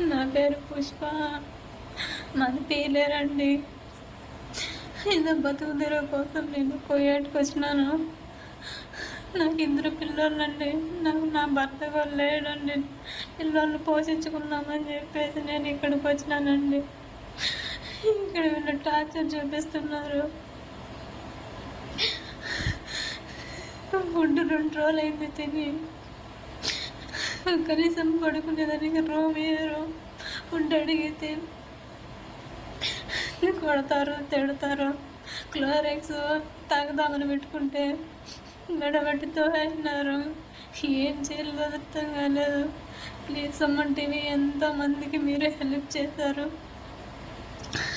నా పేరు పుష్ప. మన పేలేరండి ఏదో బతుకు తెరువు కోసం నేను కోయాటికి వచ్చినాను. నాకు ఇద్దరు పిల్లలండి. నాకు నా భర్త వాళ్ళు లేడండి. పిల్లల్ని పోషించుకున్నామని చెప్పేసి నేను ఇక్కడికి వచ్చినానండి. ఇక్కడ వీళ్ళు టార్చర్ చూపిస్తున్నారు. ఫుడ్ రెండు రోజులు అయింది తిని. కనీసం పడుకునేదానికి రూమ్ వేయరు ఉంటే అడిగితే కొడతారు తిడతారు? క్లోరెక్స్ తాగుదామని పెట్టుకుంటే గడబట్టితో అయినారు. ఏం చేయాలో అర్థం కాలేదు. ప్లీజ్ అమ్మన్ టీవీ ఎంతోమందికి మీరే హెల్ప్ చేశారు.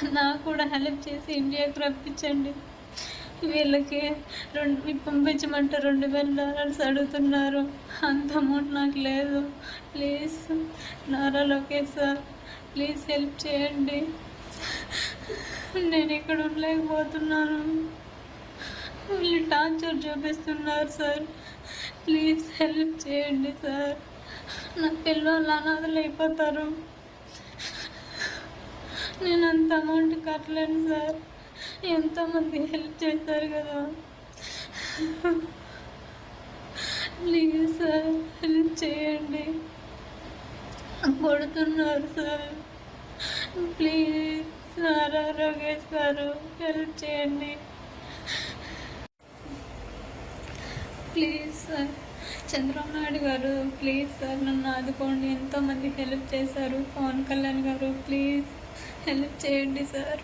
నాకు కూడా హెల్ప్ చేసి ఇండియాకి రప్పించండి. వీళ్ళకి రెండు పంపించమంటే రెండు వేల డాలర్స్ అడుగుతున్నారు. అంత అమౌంట్ నాకు లేదు. Please Nara Lokesh sir please help చేయండి. నేను ఇక్కడ ఉండలేకపోతున్నాను. వీళ్ళు టార్చర్ చూపిస్తున్నారు సార్. ప్లీజ్ హెల్ప్ చేయండి సార్. నా పిల్లలు అనాథలు అయిపోతారు. నేను అంత అమౌంట్ కట్టలేను సార్. ఎంతోమంది హెల్ప్ చేశారు కదా? ప్లీజ్ సార్ హెల్ప్ చేయండి. కొడుతున్నారు సార్. ప్లీజ్ సార్ రోగేష్ గారు హెల్ప్ చేయండి. ప్లీజ్ సార్ చంద్రబాబు నాయుడు గారు ప్లీజ్ సార్ నన్ను ఆదుకోండి. ఎంతోమంది హెల్ప్ చేశారు. పవన్ కళ్యాణ్ గారు ప్లీజ్ హెల్ప్ చేయండి సార్.